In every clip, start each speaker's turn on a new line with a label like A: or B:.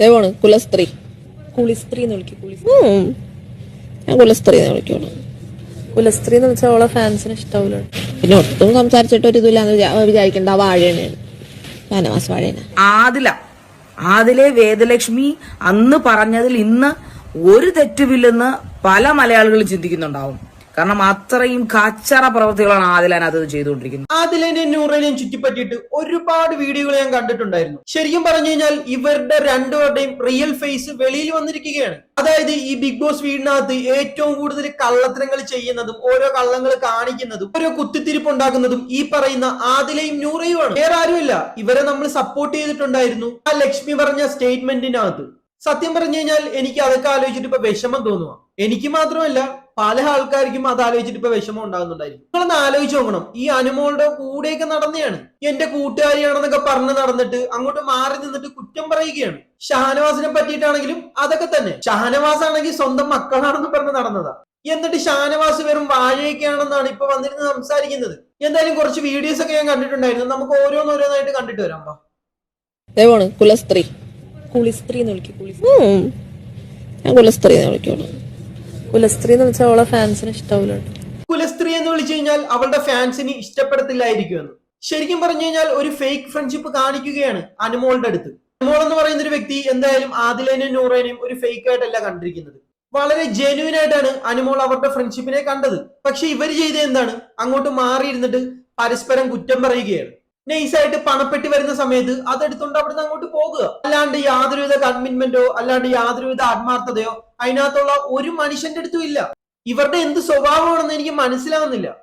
A: ദേവാണ് കുലസ്ത്രീ.
B: കുളിസ്ത്രീ എന്ന് വിളിക്കും കുളി
A: ഉം. ഞാൻ കുലസ്ത്രീ എന്ന് വിളിക്കുള്ളൂ.
B: കുലസ്ത്രീ എന്ന് വെച്ചാൽ അവളെ ഫാൻസിന് ഇഷ്ടാവില്ല
A: പിന്നെ ഒട്ടും സംസാരിച്ചിട്ട് ഒരു ഇതില്ലാന്ന് വിചാ- വിചാരിക്കേണ്ട ആ വാഴയാണ് ഷാനവാസ് വാഴേന
C: ആദില ആദിലെ വേദലക്ഷ്മി അന്ന് പറഞ്ഞതിൽ ഇന്ന് ഒരു തെറ്റുമില്ലെന്ന് പല മലയാളികളും ചിന്തിക്കുന്നുണ്ടാവും. കാരണം അത്രയും കച്ചറ പ്രവൃത്തികളാണ് അത് ചെയ്തുകൊണ്ടിരിക്കുന്നത്.
D: ആദിലനെയും നൂറിനെയും ചുറ്റിപ്പറ്റിയിട്ട് ഒരുപാട് വീഡിയോകൾ ഞാൻ കണ്ടിട്ടുണ്ടായിരുന്നു. ശരിക്കും പറഞ്ഞു കഴിഞ്ഞാൽ ഇവരുടെ രണ്ടുപേരുടെയും റിയൽ ഫേസ് വെളിയിൽ വന്നിരിക്കുകയാണ്. അതായത് ഈ ബിഗ് ബോസ് വീടിനകത്ത് ഏറ്റവും കൂടുതൽ കള്ളത്തരങ്ങൾ ചെയ്യുന്നതും ഓരോ കള്ളങ്ങൾ കാണിക്കുന്നതും ഓരോ കുത്തിത്തിരിപ്പ് ഉണ്ടാക്കുന്നതും ഈ പറയുന്ന ആദിലയും നൂറയുമാണ് വേറെ ആരുമില്ല. ഇവരെ നമ്മൾ സപ്പോർട്ട് ചെയ്തിട്ടുണ്ടായിരുന്നു. ആ ലക്ഷ്മി പറഞ്ഞ സ്റ്റേറ്റ്മെന്റിനകത്ത് സത്യം പറഞ്ഞു കഴിഞ്ഞാൽ എനിക്ക് അതൊക്കെ ആലോചിച്ചിട്ട് ഇപ്പൊ വിഷമം തോന്നുക എനിക്ക് മാത്രമല്ല പല ആൾക്കാർക്കും അത് ആലോചിച്ചിട്ട് ഇപ്പൊ വിഷമം ഉണ്ടാകുന്നുണ്ടായിരിക്കും. നിങ്ങളൊന്ന് ആലോചിച്ച് നോക്കണം. ഈ അനുമോളുടെ കൂടെയൊക്കെ നടന്നെയാണ്. എന്റെ കൂട്ടുകാരിയാണെന്നൊക്കെ പറഞ്ഞ് നടന്നിട്ട് അങ്ങോട്ട് മാറി നിന്നിട്ട് കുറ്റം പറയുകയാണ്. ഷാനവാസിനെ പറ്റിയിട്ടാണെങ്കിലും അതൊക്കെ തന്നെ. ഷാനവാസ് ആണെങ്കിൽ സ്വന്തം മക്കളാണെന്ന് പറഞ്ഞ് നടന്നതാ. എന്നിട്ട് ഷാനവാസ് വെറും വാഴയൊക്കെയാണെന്നാണ് ഇപ്പൊ വന്നിരുന്ന് സംസാരിക്കുന്നത്. എന്തായാലും കുറച്ച് വീഡിയോസ് ഒക്കെ ഞാൻ കണ്ടിട്ടുണ്ടായിരുന്നു. നമുക്ക് ഓരോന്നോരോന്നായിട്ട് കണ്ടിട്ട് വരാം
A: കുലസ്ത്രീ.
B: കുളിസ്ത്രീ എന്ന് വിളിക്കും.
A: ഞാൻ കുലസ്ത്രീ എന്ന് വിളിക്കുള്ളൂ
B: കുലസ്ത്രീ എന്ന് വെച്ചാൽ അവളെ ഫാൻസിന് ഇഷ്ടാവൂല
D: കുലസ്ത്രീ എന്ന് വിളിച്ചു കഴിഞ്ഞാൽ അവളുടെ ഫാൻസിന് ഇഷ്ടപ്പെടത്തില്ലായിരിക്കുമെന്ന്. ശരിക്കും പറഞ്ഞു കഴിഞ്ഞാൽ ഒരു ഫേക്ക് ഫ്രണ്ട്ഷിപ്പ് കാണിക്കുകയാണ് അനുമോളുടെ അടുത്ത്. അനുമോൾ എന്ന് പറയുന്ന ഒരു വ്യക്തി എന്തായാലും ആദിലേനെയും നൂറേനെയും ഒരു ഫേക്ക് ആയിട്ടല്ല കണ്ടിരിക്കുന്നത്. വളരെ ജെന്യൂൻ ആയിട്ടാണ് അനുമോൾ അവരുടെ ഫ്രണ്ട്ഷിപ്പിനെ കണ്ടത്. പക്ഷെ ഇവർ ചെയ്ത എന്താണ്? അങ്ങോട്ട് മാറിയിരുന്നിട്ട് പരസ്പരം കുറ്റം പറയുകയാണ്. നൈസായിട്ട് പണപ്പെട്ടി വരുന്ന സമയത്ത് അതെടുത്തോണ്ട് അവിടുന്ന് അങ്ങോട്ട് പോകുക. അല്ലാണ്ട് യാതൊരുവിധ കൺവിൻമെന്റോ അല്ലാണ്ട് യാതൊരുവിധ ആത്മാർത്ഥതയോ അതിനകത്തുള്ള ഒരു മനുഷ്യന്റെ അടുത്തും ഇല്ല. ഇവരുടെ എന്ത് സ്വഭാവമാണെന്ന് എനിക്ക് മനസ്സിലാകുന്നില്ല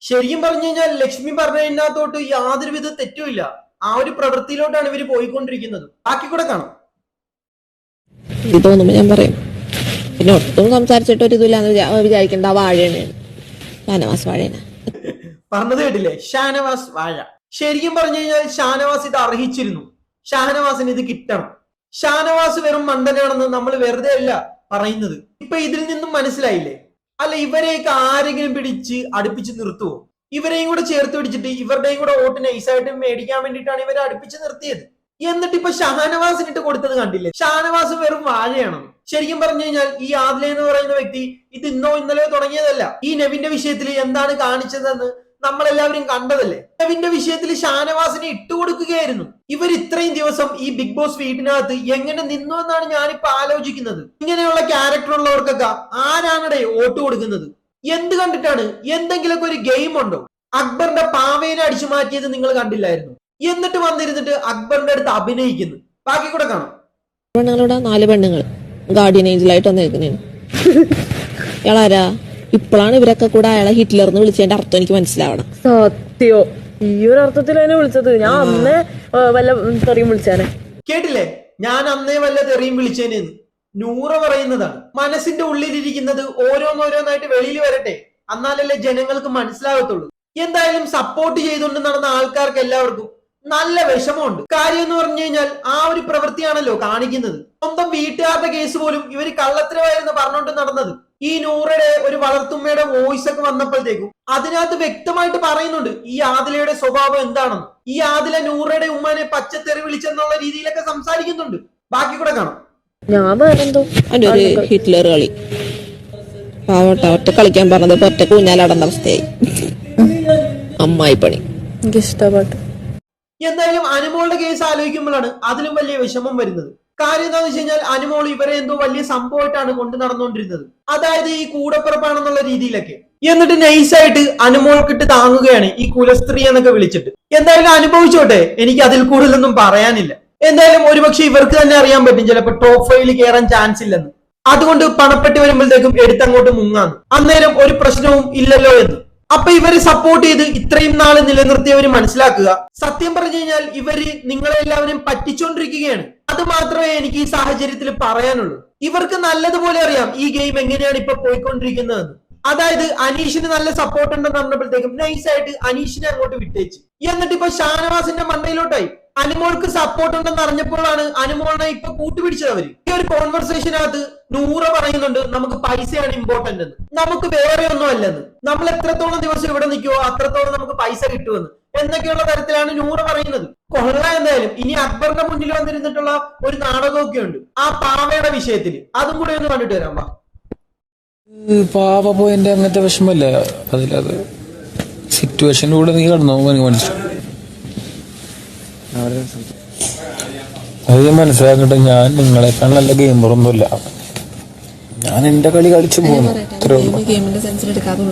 D: ശരിക്കും പറഞ്ഞു കഴിഞ്ഞാൽ ലക്ഷ്മി പറഞ്ഞതിനകത്തോട്ട് യാതൊരുവിധ തെറ്റുമില്ല ആ ഒരു പ്രവൃത്തിയിലോട്ടാണ് ഇവർ പോയിക്കൊണ്ടിരിക്കുന്നത്. ബാക്കി കൂടെ കാണാം.
A: ഇതൊന്നും തോന്നുമ്പോ ഞാൻ പറയും പിന്നെ ഒട്ടും സംസാരിച്ചിട്ട് ഒരു ഇതില്ലാന്ന് വിചാ- വിചാരിക്കേണ്ട വാഴയാണ്. ഷാനവാസ് വാഴയാണ്.
D: പറഞ്ഞത് കേട്ടില്ലേ? ഷാനവാസ് വാഴ. ശരിക്കും പറഞ്ഞു കഴിഞ്ഞാൽ ഷാനവാസ് ഇത് അർഹിച്ചിരുന്നു. ഷാനവാസിന് ഇത് കിട്ടണം. ഷാനവാസ് വെറും മണ്ടനാണെന്ന് നമ്മൾ വെറുതെ അല്ല പറയുന്നത്. ഇപ്പൊ ഇതിൽ നിന്നും മനസ്സിലായില്ലേ? അല്ല ഇവരെയൊക്കെ ആരെങ്കിലും പിടിച്ച് അടുപ്പിച്ച് നിർത്തുവോ? ഇവരെയും കൂടെ ചേർത്ത് പിടിച്ചിട്ട് ഇവരുടെയും കൂടെ വോട്ട് നൈസായിട്ട് മേടിക്കാൻ വേണ്ടിയിട്ടാണ് ഇവരെ അടുപ്പിച്ച് നിർത്തിയത്. എന്നിട്ട് ഇപ്പൊ ഷാനവാസിനിട്ട് കൊടുത്തത് കണ്ടില്ലേ? ഷാനവാസ് വെറും വാഴയാണ് ശരിക്കും പറഞ്ഞു കഴിഞ്ഞാൽ ഈ ആദില എന്ന് പറയുന്ന വ്യക്തി ഇത് ഇന്നോ ഇന്നലെയോ തുടങ്ങിയതല്ല. ഈ നെവിന്റെ വിഷയത്തിൽ എന്താണ് കാണിച്ചതെന്ന് നമ്മളെല്ലാവരും കണ്ടതല്ലേ? നെവിന്റെ വിഷയത്തിൽ ഷാനവാസിനെ ഇട്ടുകൊടുക്കുകയായിരുന്നു ഇവർ ഇത്രയും ദിവസം ഈ ബിഗ് ബോസ് വീടിനകത്ത് എങ്ങനെ നിന്നു എന്നാണ് ഞാനിപ്പോ ആലോചിക്കുന്നത്. ഇങ്ങനെയുള്ള ക്യാരക്ടർ ഉള്ളവർക്കൊക്കെ ആരാണടെ വോട്ട് കൊടുക്കുന്നത്? എന്ത് കണ്ടിട്ടാണ്? എന്തെങ്കിലുമൊക്കെ ഒരു ഗെയിം ഉണ്ടോ? അക്ബറിന്റെ പാവേനെ അടിച്ചു മാറ്റിയത് നിങ്ങൾ കണ്ടില്ലായിരുന്നു. എന്നിട്ട് വന്നിരുന്നിട്ട് അക്ബറിന്റെ അടുത്ത് അഭിനയിക്കുന്നു. ബാക്കി കൂടെ കാണാം.
A: പെണ്ണുങ്ങളുടെ നാല് പെണ്ണുങ്ങൾ ഗാർഡിയൻ ഏഞ്ചലായിട്ട് വന്നിരിക്കുന്നതാണ്. ഇയാളാരാ? ഇപ്പോഴാണ് ഇവരൊക്കെ കൂടെ അയാളെ ഹിറ്റ്ലർ എന്ന് വിളിച്ചതിന്റെ അർത്ഥം എനിക്ക് മനസ്സിലാവണം.
B: സത്യോ. ഈ ഒരു അർത്ഥത്തിൽ തന്നെ വിളിച്ചത്. ഞാൻ അന്നേ വല്ല തെറിയും വിളിച്ചാനെ.
D: കേട്ടില്ലേ? ഞാൻ അന്നേ വല്ല തെറിയും വിളിച്ചേനെ നൂറ പറയുന്നതാണ്. മനസ്സിന്റെ ഉള്ളിലിരിക്കുന്നത് ഓരോന്നോരോന്നായിട്ട് വെളിയിൽ വരട്ടെ. എന്നാലല്ലേ ജനങ്ങൾക്ക് മനസ്സിലാകത്തുള്ളൂ. എന്തായാലും സപ്പോർട്ട് ചെയ്തുകൊണ്ട് നടന്ന ആൾക്കാർക്ക് എല്ലാവർക്കും നല്ല വിഷമമുണ്ട്. കാര്യം എന്ന് പറഞ്ഞു കഴിഞ്ഞാൽ ആ ഒരു പ്രവൃത്തിയാണല്ലോ കാണിക്കുന്നത്. സ്വന്തം വീട്ടുകാരുടെ കേസ് പോലും ഇവർ കള്ളത്തരമായിരുന്നു പറഞ്ഞുകൊണ്ട് നടന്നത്. ഈ നൂറയുടെ ഒരു വളർത്തുമ്മയുടെ വോയിസ് ഒക്കെ വന്നപ്പോഴത്തേക്കും അതിനകത്ത് വ്യക്തമായിട്ട് പറയുന്നുണ്ട് ഈ ആദിലയുടെ സ്വഭാവം എന്താണെന്ന്. ഈ ആദില നൂറയുടെ ഉമ്മനെ പച്ചത്തെറി വിളിച്ചെന്നുള്ള രീതിയിലൊക്കെ സംസാരിക്കുന്നുണ്ട്. ബാക്കി കൂടെ കാണാം.
B: ഞാൻ വേറെന്തോ?
A: ഒരു ഹിറ്റ്ലർ കളി. പാവട്ടെ ഒറ്റ കളിക്കാൻ പറഞ്ഞത് പറ്റ ഒറ്റ കൂഞ്ഞാലാടേണ്ട അവസ്ഥയായി. അമ്മായി പണി.
D: എന്തായാലും അനുമോളുടെ കേസ് ആലോചിക്കുമ്പോഴാണ് അതിലും വലിയ വിഷമം വരുന്നത്. കാര്യം എന്താണെന്ന് വെച്ച് കഴിഞ്ഞാൽ അനുമോൾ ഇവരെ എന്തോ വലിയ സംഭവമായിട്ടാണ് കൊണ്ടു നടന്നുകൊണ്ടിരുന്നത് അതായത് ഈ കൂടപ്പിറപ്പാണെന്നുള്ള രീതിയിലൊക്കെ. എന്നിട്ട് നൈസായിട്ട് അനുമോൾക്കിട്ട് താങ്ങുകയാണ് ഈ കുലസ്ത്രീ എന്നൊക്കെ വിളിച്ചിട്ട്. എന്തായാലും അനുഭവിച്ചോട്ടെ എനിക്ക് അതിൽ കൂടുതലൊന്നും പറയാനില്ല. എന്തായാലും ഒരുപക്ഷെ ഇവർക്ക് തന്നെ അറിയാൻ പറ്റും ചിലപ്പോൾ ടോപ്പ് ഫൈവിൽ കയറാൻ ചാൻസ് ഇല്ലെന്ന്. അതുകൊണ്ട് പണപ്പെട്ടി വരുമ്പോഴത്തേക്കും എടുത്തങ്ങോട്ട് മുങ്ങാന്ന്. അന്നേരം ഒരു പ്രശ്നവും ഇല്ലല്ലോ എന്ന്. അപ്പൊ ഇവർ സപ്പോർട്ട് ചെയ്ത് ഇത്രയും നാൾ നിലനിർത്തിയവര് മനസ്സിലാക്കുക. സത്യം പറഞ്ഞു കഴിഞ്ഞാൽ ഇവർ നിങ്ങളെല്ലാവരും പറ്റിച്ചോണ്ടിരിക്കുകയാണ്. അത് മാത്രമേ എനിക്ക് ഈ സാഹചര്യത്തിൽ പറയാനുള്ളൂ. ഇവർക്ക് നല്ലതുപോലെ അറിയാം ഈ ഗെയിം എങ്ങനെയാണ് ഇപ്പൊ പോയിക്കൊണ്ടിരിക്കുന്നതെന്ന് അതായത് അനീഷിന് നല്ല സപ്പോർട്ട് ഉണ്ടെന്ന് പറഞ്ഞപ്പോഴത്തേക്കും നൈസായിട്ട് അനീഷിനെ അങ്ങോട്ട് വിട്ടേച്ച്. എന്നിട്ട് ഇപ്പൊ ഷാനവാസിന്റെ മണ്ണയിലോട്ടായി അനുമോൾക്ക് സപ്പോർട്ട് ഉണ്ടെന്ന് അറിഞ്ഞപ്പോഴാണ് അനുമോളിനെ ഇപ്പൊ കൂട്ടുപിടിച്ചത് അവർ. ഈ ഒരു കോൺവെർസേഷനകത്ത് നൂറ പറയുന്നുണ്ട് നമുക്ക് പൈസയാണ് ഇമ്പോർട്ടന്റ് എന്ന്. നമുക്ക് വേറെ ഒന്നും അല്ലെന്ന്. നമ്മൾ എത്രത്തോളം ദിവസം ഇവിടെ നിൽക്കുവോ അത്രത്തോളം നമുക്ക് പൈസ കിട്ടുമെന്ന്. എന്നൊക്കെയുള്ള തരത്തിലാണ് നൂറ് പറയുന്നത്. കൊള്ള എന്തായാലും ഇനി അക്ബറിന്റെ മുന്നിൽ വന്നിരുന്നിട്ടുള്ള ഒരു നാടകമൊക്കെ ഉണ്ട്. ആ പാവയുടെ വിഷയത്തിൽ അതും കൂടെ ഒന്ന് കണ്ടിട്ട് വരാം വാ.
E: പാവ പോയിന്റ് അങ്ങനത്തെ വിഷമല്ല അതിലത് സിറ്റുവേഷനിലൂടെ നീ കടന്നു എനിക്ക് മനസ്സിലാവും അത് മനസ്സിലാക്കട്ടെ ഞാൻ നിങ്ങളെക്കാൾ നല്ല ഗെയിമറൊന്നുമില്ല ഞാൻ എന്റെ കളി കളിച്ചു പോകുന്നു
A: ഗെയിമിന്റെ സെൻസിൽ എടുക്കാതെ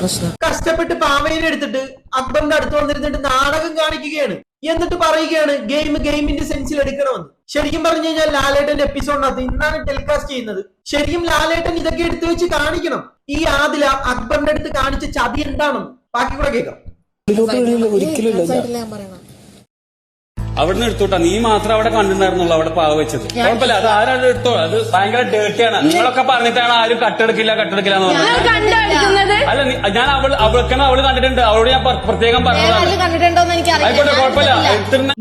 A: പ്രശ്നം.
D: കഷ്ടപ്പെട്ട് പാമയിൽ എടുത്തിട്ട് അക്ബറിന്റെ അടുത്ത് വന്നിരുന്നിട്ട് നാടകം കാണിക്കുകയാണ്. എന്നിട്ട് പറയുകയാണ് ഗെയിം ഗെയിമിന്റെ സെൻസിൽ എടുക്കണമെന്ന്. ശരിക്കും പറഞ്ഞു കഴിഞ്ഞാൽ ലാലേട്ടന്റെ എപ്പിസോഡിനകത്ത് ഇന്നാണ് ടെലികാസ്റ്റ് ചെയ്യുന്നത്. ശരിക്കും ലാലേട്ടൻ ഇതൊക്കെ എടുത്തു വെച്ച് കാണിക്കണം. ഈ ആദില അക്ബറിന്റെ അടുത്ത് കാണിച്ച ചതി എന്താണെന്ന്. ബാക്കി കൂടെ കേൾക്കാം.
E: ഒരിക്കലും ഇല്ല ഞാൻ
A: ഞാൻ പറയണം
F: അവിടുന്ന് എടുത്തോട്ടാ. നീ മാത്രം അവിടെ കണ്ടിട്ടുണ്ടായിരുന്നുള്ളൂ അവിടെ പാവ വെച്ചത്. കുഴപ്പമില്ല. അത് ആരാണ് എടുത്തോ? അത് ഭയങ്കര ഡേർട്ടിയാണ് നിങ്ങളൊക്കെ പറഞ്ഞിട്ടാണ് ആരും കട്ടെടുക്കില്ല കട്ടെടുക്കില്ല എന്ന് പറഞ്ഞത്. അല്ല ഞാൻ അവൾ അവൾക്കാണ് അവൾ കണ്ടിട്ടുണ്ട്. അവളോട് ഞാൻ പ്രത്യേകം പറഞ്ഞതാണ്.
G: കണ്ടിട്ടുണ്ടോന്ന് എനിക്ക്
F: ആയിക്കോട്ടെ കുഴപ്പമില്ല.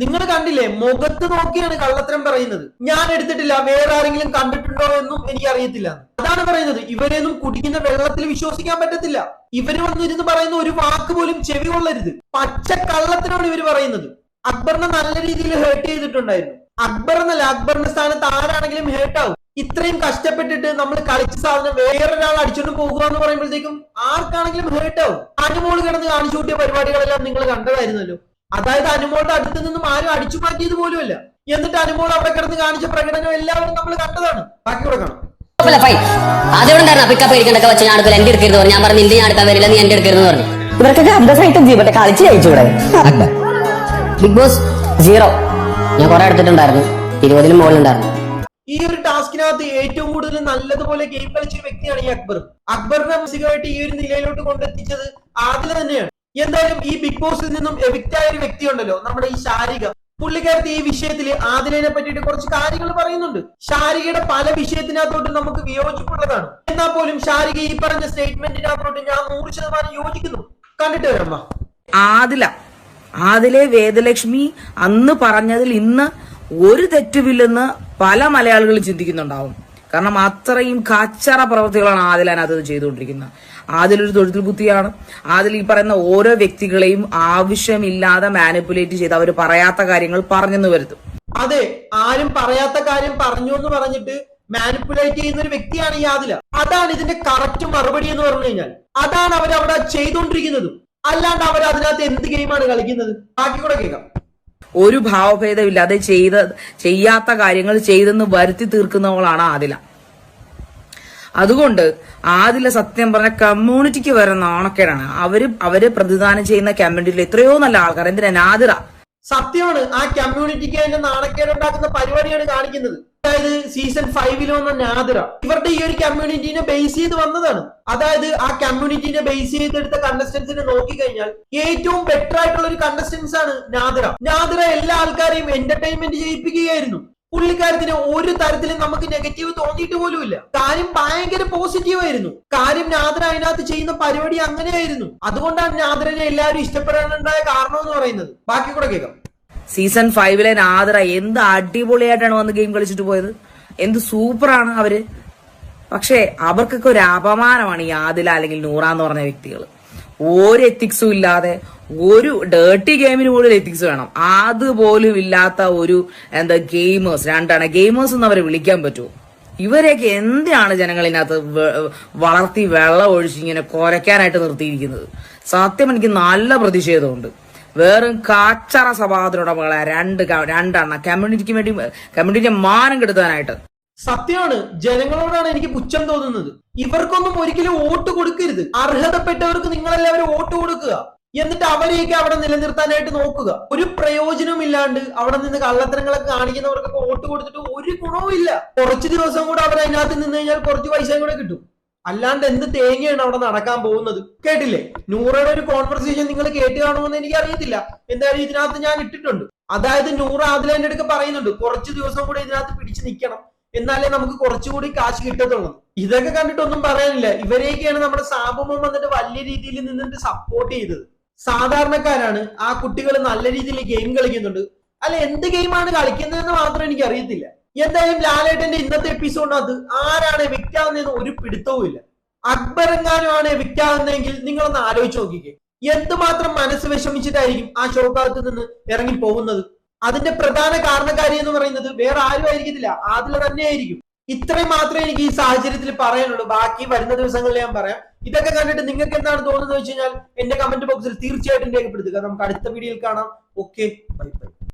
D: നിങ്ങൾ കണ്ടില്ലേ? മുഖത്ത് നോക്കിയാണ് കള്ളത്തരം പറയുന്നത്. ഞാൻ എടുത്തിട്ടില്ല. വേറെ ആരെങ്കിലും കണ്ടിട്ടുണ്ടോ എന്നും എനിക്ക് അറിയത്തില്ല. അതാണ് പറയുന്നത്. ഇവരെയൊന്നും കുടിക്കുന്ന വെള്ളത്തിൽ വിശ്വസിക്കാൻ പറ്റത്തില്ല. ഇവർ വന്നിരുന്ന് പറയുന്ന ഒരു വാക്ക് പോലും ചെവി കൊള്ളരുത്. പച്ച കള്ളത്തിനാണ് ഇവർ പറയുന്നത്. അക്ബറിനെ നല്ല രീതിയിൽ ഹേർട്ട് ചെയ്തിട്ടുണ്ടായിരുന്നു. അക്ബർ എന്നല്ല അക്ബറിന്റെ സ്ഥാനത്ത് ആരാണെങ്കിലും ഹേർട്ട് ആവും. ഇത്രയും കഷ്ടപ്പെട്ടിട്ട് നമ്മൾ കളിച്ച സാധനം വേറൊരാൾ അടിച്ചോണ്ട് പോകുക എന്ന് പറയുമ്പോഴത്തേക്കും ആർക്കാണെങ്കിലും ഹേർട്ട് ആവും. അനുമോൾ കിടന്ന് കാണിച്ചു കൂട്ടിയ പരിപാടികളെല്ലാം നിങ്ങൾ കണ്ടതായിരുന്നല്ലോ. അതായത് അനുമോളുടെ അടുത്ത് നിന്നും ആരും അടിച്ചു മാറ്റിയത് പോലുമല്ല. എന്നിട്ട് അനുമോൾ അവിടെ കിടന്ന് കാണിച്ച പ്രകടനം എല്ലാവരും നമ്മൾ കണ്ടതാണ്. ബാക്കി കൂടെ കാണാം.
H: പിക്കപ്പ് ഇരിക്കണ്ടൊക്കെ വെച്ച് ഞാൻ എടുക്കില്ല എന്റെ എടുക്കരുത് പറഞ്ഞു. ഞാൻ പറഞ്ഞു നിന്റെ ഞാൻ എടുക്കാൻ വരില്ല നീ എന്റെ എടുക്കരുത് പറഞ്ഞു. ഇവർക്കൊക്കെ അന്തസ്സായിട്ട് ജീവട്ടെ കളിച്ച് ജയിച്ചൂടെ ബിഗ് ബോസ് സീറോ ഞാൻ കുറെ എടുത്തിട്ടുണ്ടായിരുന്നു. ഇരുപതിനും മുകളിലുണ്ടായിരുന്നു.
D: ഈ ഒരു ടാസ്കിനകത്ത് ഏറ്റവും കൂടുതൽ നല്ലതുപോലെ ഗെയിം കളിച്ച വ്യക്തിയാണ് ഈ അക്ബർ. അക്ബറിനെ മാനസികമായിട്ട് ഈ ഒരു നിലയിലോട്ട് കൊണ്ടെത്തിച്ചത് ആദില തന്നെയാണ്. എന്തായാലും ഈ ബിഗ് ബോസിൽ നിന്നും എവിക്റ്റ് ആയ ഒരു വ്യക്തി ഉണ്ടല്ലോ നമ്മുടെ ഈ ശാരിക പുള്ളിക്കാരത്തി ഈ വിഷയത്തിൽ ആദിലിനെ പറ്റിയിട്ട് കുറച്ച് കാര്യങ്ങൾ പറയുന്നുണ്ട്. ഷാരികയുടെ പല വിഷയത്തിനകത്തോട്ട് നമുക്ക് വിയോജിപ്പുള്ളതാണ്. എന്നാൽ പോലും ഷാരിക ഈ പറഞ്ഞ സ്റ്റേറ്റ്മെന്റിനകത്തോട്ട് ഞാൻ നൂറ് ശതമാനം യോജിക്കുന്നു. കണ്ടിട്ട് വരാം
C: ആദില. ആദിലെ വേദലക്ഷ്മി അന്ന് പറഞ്ഞതിൽ ഇന്ന് ഒരു തെറ്റുമില്ലെന്ന് പല മലയാളികളും ചിന്തിക്കുന്നുണ്ടാവും. കാരണം അത്രയും കച്ചറ പ്രവൃത്തികളാണ് ആദിൽ അതിനകത്ത് ചെയ്തുകൊണ്ടിരിക്കുന്നത്. ആദിലൊരു തൊഴുത്തിൽ കുത്തിയാണ്. ആദിൽ ഈ പറയുന്ന ഓരോ വ്യക്തികളെയും ആവശ്യമില്ലാതെ മാനിപ്പുലേറ്റ് ചെയ്ത് അവർ പറയാത്ത കാര്യങ്ങൾ പറഞ്ഞെന്ന് വരുത്തും
D: അതെ ആരും പറയാത്ത കാര്യം പറഞ്ഞു എന്ന് പറഞ്ഞിട്ട് മാനിപ്പുലേറ്റ് ചെയ്യുന്ന ഒരു വ്യക്തിയാണ് ഈ ആദില. അതാണ് ഇതിന്റെ കറക്റ്റ് മറുപടി എന്ന് പറഞ്ഞു കഴിഞ്ഞാൽ. അതാണ് അവർ അവിടെ ചെയ്തുകൊണ്ടിരിക്കുന്നതും. അല്ലാണ്ട് അവർ അതിനകത്ത് എന്ത് ഗെയിമാണ് കളിക്കുന്നത്? ബാക്കി കൂടെ കേൾക്കാം.
C: ഒരു ഭാവഭേദമില്ലാതെ ചെയ്ത ചെയ്യാത്ത കാര്യങ്ങൾ ചെയ്തെന്ന് വരുത്തി തീർക്കുന്നവളാണ് ആദില. അതുകൊണ്ട് ആദില സത്യം പറഞ്ഞ കമ്മ്യൂണിറ്റിക്ക് വരെ നാണക്കേടാണ്. അവർ അവർ പ്രതിദാനം ചെയ്യുന്ന കമ്മ്യൂണിറ്റിയിൽ എത്രയോ നല്ല ആൾക്കാർ. എന്തിനാ? നാദിറ.
D: സത്യമാണ് ആ കമ്മ്യൂണിറ്റിക്ക് അതിന്റെ നാണക്കേടുണ്ടാക്കുന്ന പരിപാടിയാണ് കാണിക്കുന്നത്. അതായത് സീസൺ ഫൈവിൽ വന്ന നാദിറ. ഇവരുടെ ഈ ഒരു കമ്മ്യൂണിറ്റീനെ ബേസ് ചെയ്ത് വന്നതാണ്. അതായത് ആ കമ്മ്യൂണിറ്റീനെ ബേസ് ചെയ്തെടുത്ത കണ്ടസ്റ്റൻസിനെ നോക്കി കഴിഞ്ഞാൽ ഏറ്റവും ബെറ്റർ ആയിട്ടുള്ള ഒരു കണ്ടസ്റ്റൻസ് ആണ് നാദിറ. നാദിറ എല്ലാ ആൾക്കാരെയും എന്റർടൈൻമെന്റ് ചെയ്യിപ്പിക്കുകയായിരുന്നു. പുള്ളിക്കാരത്തിന് ഒരു തരത്തിലും നമുക്ക് നെഗറ്റീവ് തോന്നിയിട്ട് ഇല്ല കാര്യം ഭയങ്കര പോസിറ്റീവ് ആയിരുന്നു. കാര്യം നാദ്ര അതിനകത്ത് ചെയ്യുന്ന പരിപാടി അങ്ങനെയായിരുന്നു. അതുകൊണ്ടാണ് നാദ്രനെ എല്ലാവരും ഇഷ്ടപ്പെടാനുണ്ടായ കാരണം എന്ന് പറയുന്നത്. ബാക്കി കൂടെ കേൾക്കാം.
C: സീസൺ ഫൈവിലെ നാദിറ എന്ത് അടിപൊളിയായിട്ടാണ് വന്ന് ഗെയിം കളിച്ചിട്ട് പോയത്. എന്ത് സൂപ്പറാണ് അവർ. പക്ഷേ അവർക്കൊക്കെ ഒരു അപമാനമാണ് ഈ ആദില അല്ലെങ്കിൽ നൂറ എന്ന് പറഞ്ഞ വ്യക്തികൾ ഒരു എത്തിക്സും ഇല്ലാതെ ഒരു ഡേർട്ടി ഗെയിമിന് പോലും എത്തിക്സ് വേണം. അതുപോലും ഇല്ലാത്ത ഒരു എന്താ ഗെയിമേഴ്സ് രണ്ടാണ്. ഗെയിമേഴ്സ് എന്ന് അവരെ വിളിക്കാൻ പറ്റുമോ? ഇവരെയൊക്കെ എന്തിനാണ് ജനങ്ങൾ ഇതിനകത്ത് വളർത്തി വെള്ളം ഒഴിച്ച് ഇങ്ങനെ കുരയ്ക്കാനായിട്ട് നിർത്തിയിരിക്കുന്നത്? സത്യം എനിക്ക് നല്ല പ്രതിഷേധമുണ്ട്. വെറും കാച്ചറ സഭാതിനുടമകളെ രണ്ട് രണ്ടെണ്ണം. കമ്മ്യൂണിറ്റിക്ക് വേണ്ടി കമ്മ്യൂണിറ്റിയെ മാനം കെടുത്താനായിട്ട്.
D: സത്യമാണ്. ജനങ്ങളോടാണ് എനിക്ക് പുച്ഛം തോന്നുന്നത്. ഇവർക്കൊന്നും ഒരിക്കലും വോട്ട് കൊടുക്കരുത്. അർഹതപ്പെട്ടവർക്ക് നിങ്ങളെല്ലാവരും വോട്ട് കൊടുക്കുക. എന്നിട്ട് അവരെയൊക്കെ അവിടെ നിലനിർത്താനായിട്ട് നോക്കുക. ഒരു പ്രയോജനവും ഇല്ലാണ്ട് അവിടെ നിന്ന് കള്ളത്തരങ്ങളൊക്കെ കാണിക്കുന്നവർക്കൊക്കെ വോട്ട് കൊടുത്തിട്ട് ഒരു ഗുണവും ഇല്ല കുറച്ച് ദിവസം കൂടെ അവർ അതിനകത്ത് നിന്ന് കഴിഞ്ഞാൽ കുറച്ച് പൈസയും കൂടെ കിട്ടും. അല്ലാണ്ട് എന്ത് തേങ്ങയാണ് അവിടെ നടക്കാൻ പോകുന്നത്? കേട്ടില്ലേ? നൂറയുടെ ഒരു കോൺവെർസേഷൻ നിങ്ങൾ കേട്ട് കാണുമെന്ന് എനിക്ക് അറിയത്തില്ല എന്തായാലും ഇതിനകത്ത് ഞാൻ ഇട്ടിട്ടുണ്ട്. അതായത് നൂറ് ആദിലേന്റെ അടുക്ക് പറയുന്നുണ്ട് കുറച്ച് ദിവസം കൂടി ഇതിനകത്ത് പിടിച്ചു നിൽക്കണം. എന്നാലേ നമുക്ക് കുറച്ചുകൂടി കാശ് കിട്ടത്തുള്ളൂ. ഇതൊക്കെ കണ്ടിട്ടൊന്നും പറയാനില്ല. ഇവരെയൊക്കെയാണ് നമ്മുടെ സാബുമം വന്നിട്ട് വലിയ രീതിയിൽ നിന്നിട്ട് സപ്പോർട്ട് ചെയ്തത്. സാധാരണക്കാരാണ് ആ കുട്ടികൾ നല്ല രീതിയിൽ ഗെയിം കളിക്കുന്നുണ്ട്. അല്ല എന്ത് ഗെയിമാണ് കളിക്കുന്നതെന്ന് മാത്രം എനിക്ക് അറിയത്തില്ല എന്തായാലും ലാലേട്ടന്റെ ഇന്നത്തെ എപ്പിസോഡ് അത് ആരാണ് വിൽക്കാവുന്നതെന്ന് ഒരു പിടുത്തവും ഇല്ല. അക്ബർ എങ്ങാനുമാണ് വിൽക്കാവുന്നതെങ്കിൽ നിങ്ങളൊന്ന് ആലോചിച്ച് നോക്കിക്കേ. എന്തുമാത്രം മനസ്സ് വിഷമിച്ചിട്ടായിരിക്കും ആ ഷോക്കകത്ത് നിന്ന് ഇറങ്ങി പോകുന്നത്? അതിന്റെ പ്രധാന കാരണക്കാരി എന്ന് പറയുന്നത് വേറെ ആരും ആയിരിക്കത്തില്ല. തന്നെ ആയിരിക്കും ഇത്രയും മാത്രമേ എനിക്ക് ഈ സാഹചര്യത്തിൽ പറയാനുള്ളൂ. ബാക്കി വരുന്ന ദിവസങ്ങളിൽ ഞാൻ പറയാം. ഇതൊക്കെ കണ്ടിട്ട് നിങ്ങൾക്ക് എന്താണ് തോന്നുന്നത് വെച്ച് കഴിഞ്ഞാൽ എന്റെ കമന്റ് ബോക്സിൽ തീർച്ചയായിട്ടും രേഖപ്പെടുത്തുക. നമുക്ക് അടുത്ത വീഡിയോയിൽ കാണാം. Okay bye bye